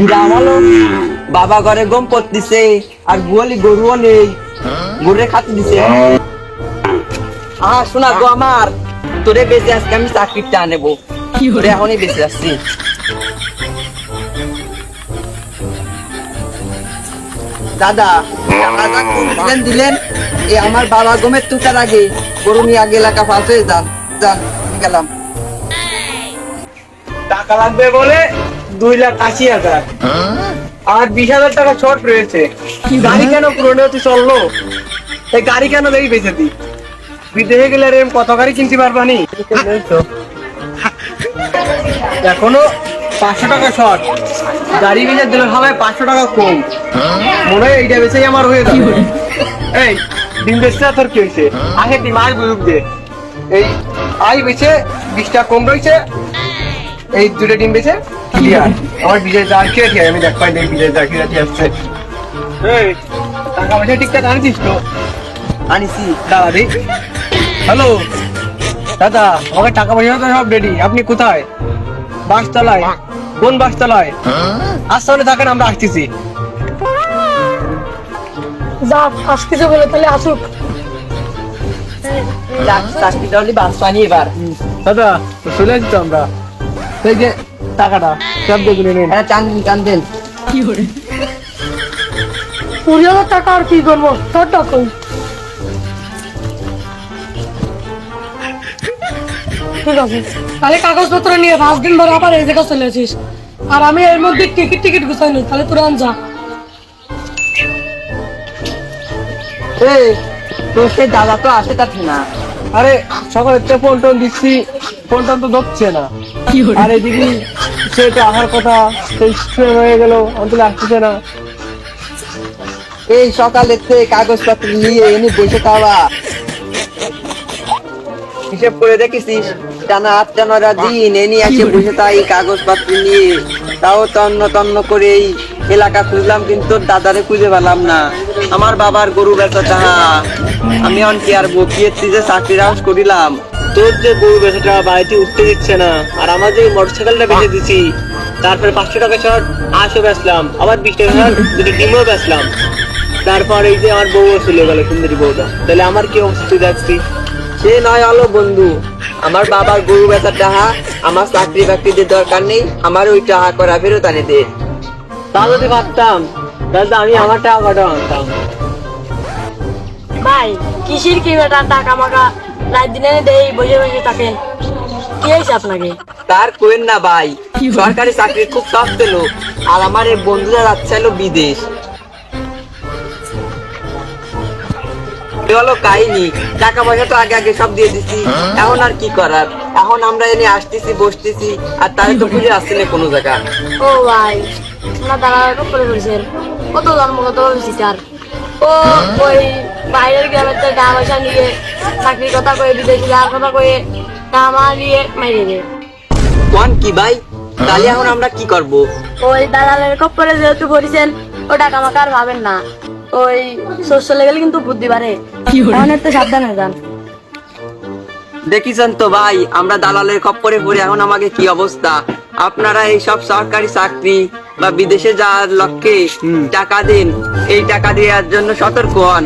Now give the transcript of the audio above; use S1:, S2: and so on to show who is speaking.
S1: হলো বাবা ঘরে গম পড়তিছে আর গোয়ালি গরুও নেই। গরুরে খাতে দিছে। আহ শোনা গো আমার তোরে বেঁচে আজকে আমি চাকরিটা নেব তোরে এখনই বেঁচে আসছি দাদা টাকাটা কোন দিলেন দিলেন। এ আমার বাবা গমের তুটার আগে গরু নিয়ে আগে এলাকা ফাঁস হয়ে যান। যান গেলাম।
S2: টাকা লাগবে বলে দুই লাখ আশি হাজার। আর বিশ হাজার টাকা শর্ট রয়েছে। গাড়ি কেন পুরনো হতে চলল? এই গাড়ি কেন দেখি বেঁচে দি বিদেশে গেলে রে কত গাড়ি কিনতে পারবানি এখনও পাঁচশো টাকা শর্ট গাড়ি বেঁচে দিলে হবে পাঁচশো টাকা কম। মনে হয় এইটা বেঁচেই আমার হয়ে যাবে। এই ডিম বেচতে তোর কি হয়েছে? আগে ডিম আর বুঝুক দে। এই আই বেচে বিশটা কম রয়েছে। এই দুটো ডিম বেচে ক্লিয়ার আমার বিজয় যা খেয়ে আমি দেখ পাই বিজয় যা আসছে এই টাকা পয়সা ঠিকঠাক আনছিস তো?
S1: আনিছি।
S2: দাদা দি। হ্যালো দাদা আমাকে টাকা পয়সা তো সব রেডি আপনি কোথায়? বাসতলায়। কোন বাসতলায়? আসলে থাকেন আমরা আসতেছি।
S3: যাক আসতেছে বলে তাহলে আসুক।
S1: বাস পানি এবার।
S2: দাদা চলে আসছি তো আমরা। এই যে টাকাটা। সব দেখুন নিন।
S1: হ্যাঁ টান দিন
S3: কুড়ি হাজার টাকা আর কি করব? তোর টাকা ঠিক আছে। তাহলে কাগজপত্র নিয়ে পাঁচ দিন পর আবার এই জায়গা চলে আসিস। আর আমি এর মধ্যে টিকিট টিকিট গুছাই নি তাহলে তোরা যা।
S1: এই তোর সেই দাদা তো আসে তাতে না।
S2: আরে সকালে তো ফোন টোন দিচ্ছি। ফোন টোন তো ধরছে না। আর এদিকে সে তো আসার কথা সেই হয়ে গেল অন্তত আসতেছে না।
S1: এই সকালে কাগজপত্র নিয়ে এনে বসে খাওয়া হিসেব করে দেখেছিস টানা আটটা নয়টা দিন এনে এসে বসে তাই কাগজপত্র নিয়ে। তাও তন্ন তন্ন করে এই এলাকা খুঁজলাম কিন্তু দাদারে খুঁজে পেলাম না। আমার বাবার গরু বেচা তাহা আমি অন কি আর বকিয়ে যে চাকরির হাউস করিলাম।
S2: তোর যে গরু বেচাটা বাড়িতে উঠতে দিচ্ছে না আর আমার যে মোটরসাইকেলটা বেচে দিছি তারপরে পাঁচশো টাকা বেচলাম আবার বিশ টাকা শর্ট দুটো ডিমও বেচলাম। তারপর এই যে আমার বউও চলে গেল সুন্দরী বউটা। তাহলে আমার কি অবস্থা তুই দেখছিস
S1: সে নয় হলো বন্ধু আমার বাবার গরু বেচার টাহা আমার চাকরি বাকরিদের দরকার নেই আমার ওই টাহা করা ফেরত আনে দে।
S2: তা যদি ভাবতাম তাহলে তো আমি আমার টাকা কাটা আনতাম।
S3: ভাই কিসির কি বেটা টাকা মাকা রাত দিনে দেই বসে বসে থাকেন কি হয়েছে আপনাকে?
S1: তার কোয়েন না ভাই সরকারি চাকরি খুব টপ পেল আর আমার এই বন্ধুরা যাচ্ছে হলো বিদেশ। হলো কাহিনী টাকা পয়সা তো আগে আগে সব দিয়ে দিছি এখন আর কি করার? এখন আমরা এনে আসতেছি বসতেছি আর তাই তো খুঁজে আসছে না কোনো জায়গা।
S3: ও ভাই না দাঁড়া করে করেছেন কত জন্মগত বিচার ও ওই বাইরের গ্রামের টাকা পয়সা নিয়ে চাকরির কথা কয়ে বিদেশে যাওয়ার কথা কয়ে টাকা নিয়ে মাইরে দেয়
S1: কোন কি ভাই? তাহলে এখন আমরা কি করব?
S3: ওই দালালের কপ্পরে যেহেতু করেছেন ও টাকা আর ভাবেন না। ওই কিন্তু বুদ্ধি বাড়ে। এখন একটু সাবধান হয়ে যান।
S1: দেখিছেন তো ভাই আমরা দালালের খপ্পরে পড়ে এখন আমাকে কি অবস্থা? আপনারা এই সব সরকারি চাকরি বা বিদেশে যাওয়ার লক্ষ্যে টাকা দিন। এই টাকা দেওয়ার জন্য সতর্ক হন।